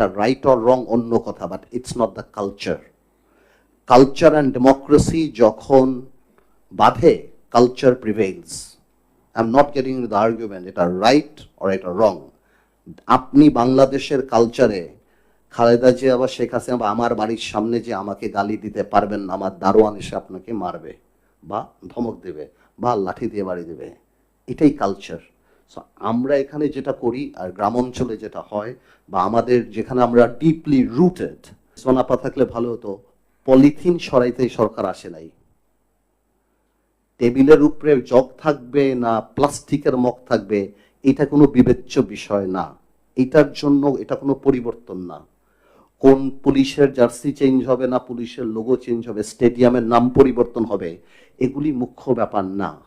এটা right or wrong অন্য কথা but it's not the culture culture and democracy যখন বাধে culture prevails I am not getting the argument এটা right or এটা রং আপনি বাংলাদেশের কালচারে খালেদা জিয়া বা শেখ হাসিনা বা আমার বাড়ির সামনে যে আমাকে গালি দিতে পারবেন না, আমার দারোয়ান এসে আপনাকে মারবে বা ধমক দেবে বা লাঠি দিয়ে বাড়ি দেবে, এটাই কালচার আমরা এখানে যেটা করি আর গ্রাম অঞ্চলে যেটা হয় বা আমাদের যেখানে আমরা ডিপলি রুটেড সোনাপা থাকলে ভালো হতো পলিথিন সরাইতেই সরকার আসে নাই। টেবিলের উপরে জগ থাকবে না, প্লাস্টিকের মগ থাকবে, এটা কোনো বিবেচ্য বিষয় না। এটার জন্য এটা কোনো পরিবর্তন না। কোন পুলিশের জার্সি চেঞ্জ হবে না, পুলিশের লোগো চেঞ্জ হবে, স্টেডিয়ামের নাম পরিবর্তন হবে, এগুলি মুখ্য ব্যাপার না।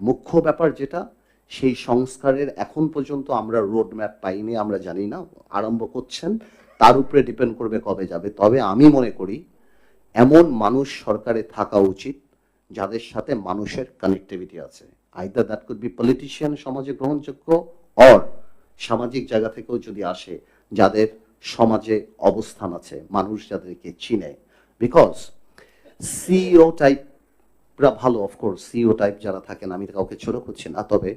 মুখ্য ব্যাপার যেটা সেই সংস্কারের এখন পর্যন্ত আমরা রোড ম্যাপ পাইনি, আমরা জানি না, আরম্ভ করছেন, তার উপরে ডিপেন্ড করবে কবে যাবে। তবে আমি মনে করি, এমন মানুষ সরকারে থাকা উচিত, যাদের সাথে মানুষের কানেক্টিভিটি আছে। Either that could be politician সমাজে গ্রহণযোগ্য অর সামাজিক জায়গা থেকেও যদি আসে, যাদের সমাজে অবস্থান আছে, মানুষ যাদেরকে চিনে। বিকজ সিইও টাইপরা ভালো অফকোর্স সিও টাইপ যারা থাকেন, আমি কাউকে ছোট করছি না, তবে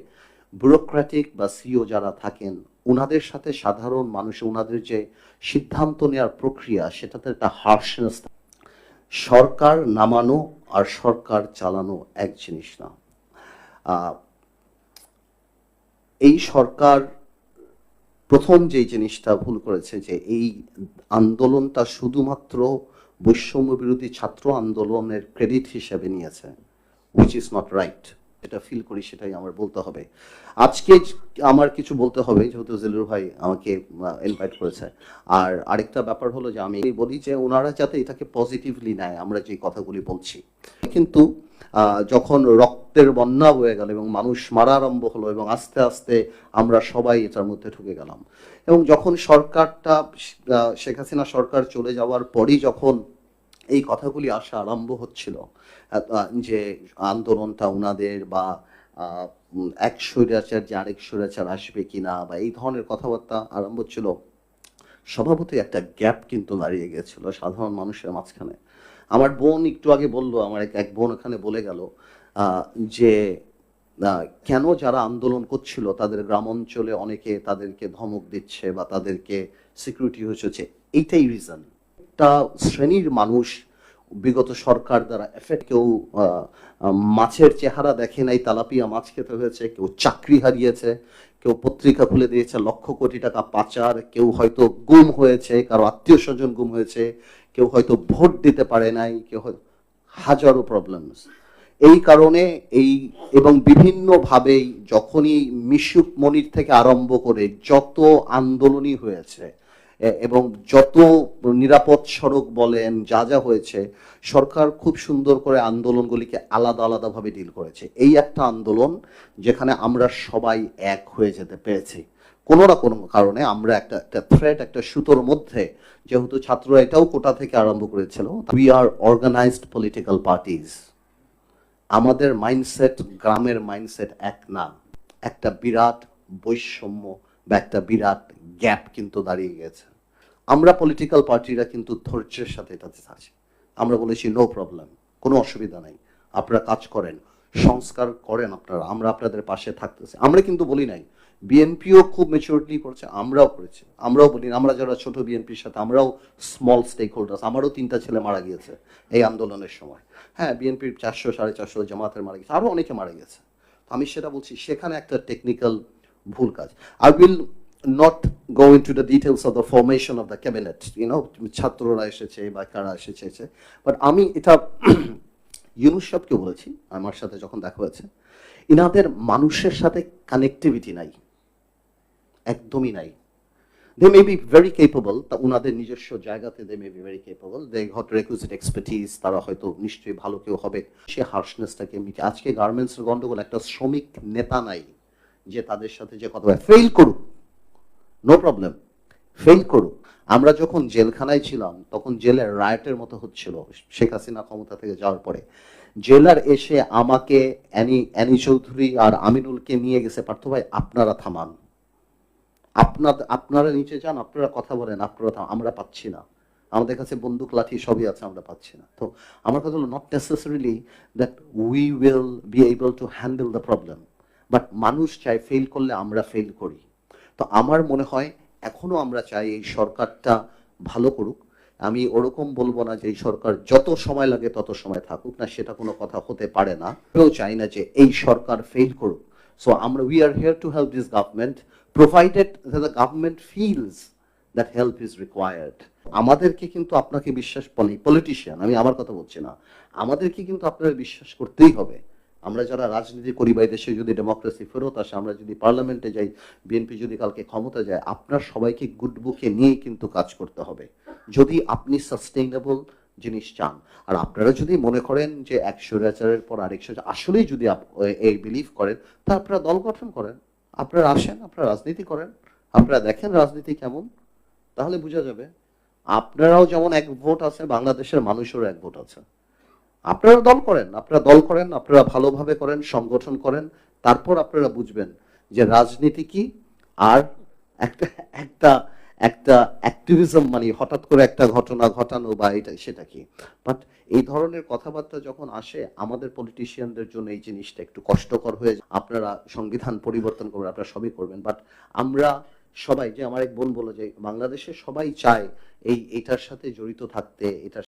ব্যুরোক্রেটিক বা সিইও যারা থাকেন ওনাদের সাথে সাধারণ মানুষ ওনাদের যে সিদ্ধান্ত নেওয়ার প্রক্রিয়া, সেটাতে একটা হার্শনেস সরকার নামানো আর সরকার চালানো এক জিনিস না। এই সরকার প্রথম যে জিনিসটা ভুল করেছে, যে এই আন্দোলনটা শুধুমাত্র বৈষম্য বিরোধী ছাত্র আন্দোলনের ক্রেডিট হিসেবে নিয়েছে উইচ ইজ নট রাইট এটা ফিল করি সেটাই আমার বলতে হবে। আজকে আমার কিছু বলতে হবে, যেহেতু জিলুর ভাই আমাকে ইনভাইট করেছে। আর আরেকটা ব্যাপার হলো যে আমি বলি যে ওনারা যাতে এটাকে পজিটিভলি নেয়, আমরা যে কথাগুলি বলছি। কিন্তু যখন রক্তের বন্যা হয়ে গেল এবং মানুষ মারা আরম্ভ হলো এবং আস্তে আস্তে আমরা সবাই এটার মধ্যে ঢুকে গেলাম। এবং যখন সরকারটা শেখ হাসিনা সরকার চলে যাওয়ার পরই যখন এই কথাগুলি আসা আরম্ভ হচ্ছিল। যে আন্দোলনটা উনাদের বা এক স্বৈরাচার যে আরেক স্বৈরাচার আসবে কিনা বা এই ধরনের কথাবার্তা আরম্ভ ছিল স্বভাবতই একটা গ্যাপ কিন্তু দাঁড়িয়ে গেছিল সাধারণ মানুষের মাঝখানে। আমার বোন একটু আগে বলল, আমার এক এক বোন ওখানে বলে গেল যে কেন যারা আন্দোলন করছিল তাদের গ্রাম অঞ্চলে অনেকে তাদেরকে ধমক দিচ্ছে বা তাদেরকে সিকিউরিটি হচ্ছে এইটাই রিজন একটা শ্রেণির মানুষ, বিগত সরকার দ্বারা এফেক্ট কেউ মাছের চেহারা দেখে নাই, তালাপিয়া মাছ খেতে হয়েছে, কেউ চাকরি হারিয়েছে, কেউ পত্রিকা খুলে দিয়েছে, লক্ষ কোটি টাকা পাচার, কেউ হয়তো গুম হয়েছে, কারও আত্মীয় স্বজন গুম হয়েছে, কেউ হয়তো ভোট দিতে পারে নাই, কেউ হাজারো প্রবলেমস এই কারণে এই, এবং বিভিন্নভাবেই যখনই মিশুক মনির থেকে আরম্ভ করে যত আন্দোলনই হয়েছে এবং যত নিরাপদ সড়ক বলেন, যা যা হয়েছে, সরকার খুব সুন্দর করে আন্দোলনগুলিকে আলাদা আলাদাভাবে ডিল করেছে। এই একটা আন্দোলন যেখানে আমরা সবাই এক হয়ে যেতে পেরেছি। কোনো না কোনো কারণে আমরা একটা একটা থ্রেড একটা সুতোর মধ্যে, যেহেতু ছাত্ররা এটাও কোটা থেকে আরম্ভ করেছিল we are organized political parties আমাদের মাইন্ডসেট গ্রামের মাইন্ডসেট এক না। একটা বিরাট বৈষম্য বা একটা বিরাট গ্যাপ কিন্তু দাঁড়িয়ে গেছে। আমরা পলিটিক্যাল পার্টিরা কিন্তু ধৈর্যের সাথে এটাতে আছি আমরা বলেছি নো প্রবলেম কোনো অসুবিধা নাই। আপনারা কাজ করেন, সংস্কার করেন আপনারা, আমরা আপনাদের পাশে থাকতেছি। আমরা কিন্তু বলি নাই, বিএনপিও খুব মেচুরিটি করছে, আমরাও করেছি। আমরাও বলি, আমরা যারা ছোট বিএনপির সাথে, আমরাও স্মল স্টেক হোল্ডার্স আমারও তিনটা ছেলে মারা গিয়েছে এই আন্দোলনের সময়। হ্যাঁ বিএনপির চারশো, সাড়ে চারশো জামাতের মারা গেছে আরও অনেকে মারা গেছে আমি সেটা বলছি, সেখানে একটা টেকনিক্যাল ভুল কাজ। I will not go into the details of the formation of the cabinet you know ছাত্ররা এসেছে বা কারা এসেছে বাট আমি এটা ইউনুস সাহেবকে বলেছি, আমার সাথে যখন দেখা হয়েছে, ইনাদের মানুষের সাথে কানেক্টিভিটি নাই। একদমই নাই। They may be very capable তা ওনাদের নিজস্ব জায়গাতে they may be very capable they got requisite expertise তারা হয়তো নিশ্চয়ই ভালো কেউ হবে। সে হার্শনেসটাকে আজকে গার্মেন্টসের গন্ডগোল, একটা শ্রমিক নেতা নাই। যে তাদের সাথে যে কথা ফেল করুক নো প্রবলেম ফেল করুক। আমরা যখন জেলখানায় ছিলাম, তখন জেলের রায়টের মতো হচ্ছিল শেখ হাসিনা ক্ষমতা থেকে যাওয়ার পরে। জেলার এসে আমাকে, অ্যানি অ্যানি চৌধুরী আর আমিনুলকে নিয়ে গেছে, পার্থ ভাই, আপনারা থামান। আপনার আপনারা নিচে যান, আপনারা কথা বলেন, আপনারা আমরা পাচ্ছি না। আমাদের কাছে বন্দুক, লাঠি সবই আছে, আমরা পাচ্ছি না। তো আমার কথা হলো not necessarily that we will be able to handle the problem but মানুষ চায় ফেল করলে আমরা ফেল করি। তো আমার মনে হয় এখনও আমরা চাই এই সরকারটা ভালো করুক। আমি ওরকম বলব না যে এই সরকার যত সময় লাগে তত সময় থাকুক না, সেটা কোনো কথা হতে পারে না। কেউ চাই না যে এই সরকার ফেল করুক। সো আমরা we are here to help this government provided the government feels that help is required আমাদেরকে কিন্তু আপনাকে বিশ্বাস পলিটিশিয়ান আমি আমার কথা বলছি না। আমাদেরকে কিন্তু আপনারা বিশ্বাস করতেই হবে। আমরা যারা রাজনীতি করি বা দেশে যদি ডেমোক্রেসি ফেরত আসে, আমরা যদি পার্লামেন্টে যাই বিএনপি যদি কালকে ক্ষমতা যায়, আপনার সবাইকে গুড বুকে নিয়েই কিন্তু কাজ করতে হবে। যদি আপনি সাস্টেইনেবল জিনিস চান। আর আপনারা যদি মনে করেন যে একশো রাজারের পর আরেকশো আসলেই যদি এই বিলিভ করেন, তা আপনারা দল গঠন করেন। আপনারা আসেন, আপনারা রাজনীতি করেন। আপনারা দেখেন রাজনীতি কেমন, তাহলে বোঝা যাবে। আপনারাও যেমন এক ভোট আছে, বাংলাদেশের মানুষেরও এক ভোট আছে। আপনারা দল করেন, আপনারা দল করেন, আপনারা ভালোভাবে করেন, সংগঠন করেন, তারপর আপনারা বুঝবেন যে রাজনীতি কি আর একটা একটা একটা অ্যাক্টিভিজম মানে হঠাৎ করে একটা ঘটনা ঘটানো বা এটা, সেটা কি বাট এই ধরনের কথাবার্তা যখন আসে, আমাদের পলিটিশিয়ানদের জন্য এই জিনিসটা একটু কষ্টকর হয়ে যায়। আপনারা সংবিধান পরিবর্তন করবেন, আপনারা সবই করবেন বাট আমরা সবাই, যে আমার এক বোন বলে যে, বাংলাদেশে সবাই চায় এই, এটার সাথে জড়িত থাকতে, এটার